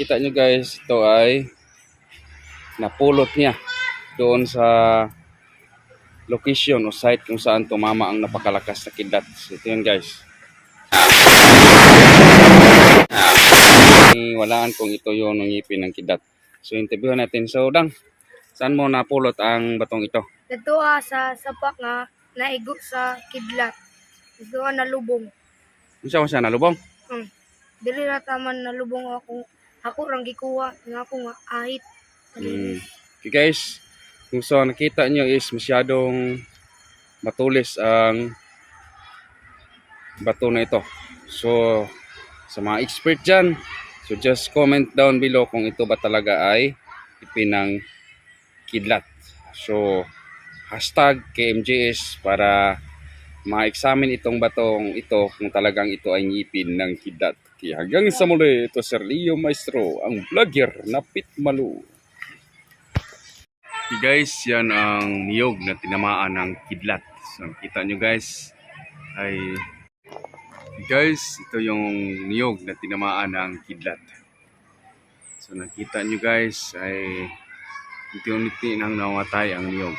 kita nyo guys, ito ay napulot niya doon sa location o site kung saan tumama ang napakalakas na kidlat. So, ito yun guys. Walaan kung ito yung ngipin ng kidlat. So, interview natin. So, Dang, saan mo napulot ang batong ito? Dito ah, sa sapak nga naigo sa kidlat. Dito ah, nalubong. Ano siya siya nalubong? Hmm. Dili na taman nalubong ako. Ako rang gikuha nga ako nga ahit. Mm. Okay guys, kung so nakita nyo is masyadong matulis ang bato na ito. So, sa mga expert dyan, so just comment down below kung ito ba talaga ay ipinang kidlat. So, hashtag KMJS para ma-examine itong batong ito kung talagang ito ay ngipin ng kidlat. Kaya hanggang sa muli, ito Sir Leo Maestro, ang vlogger na Pitmalu. Okay guys, yan ang niyog na tinamaan ng kidlat. So, kita nyo guys, ay guys, ito yung niyog na tinamaan ng kidlat. So nakita nyo guys ay unti-unti nang namatay ang niyog.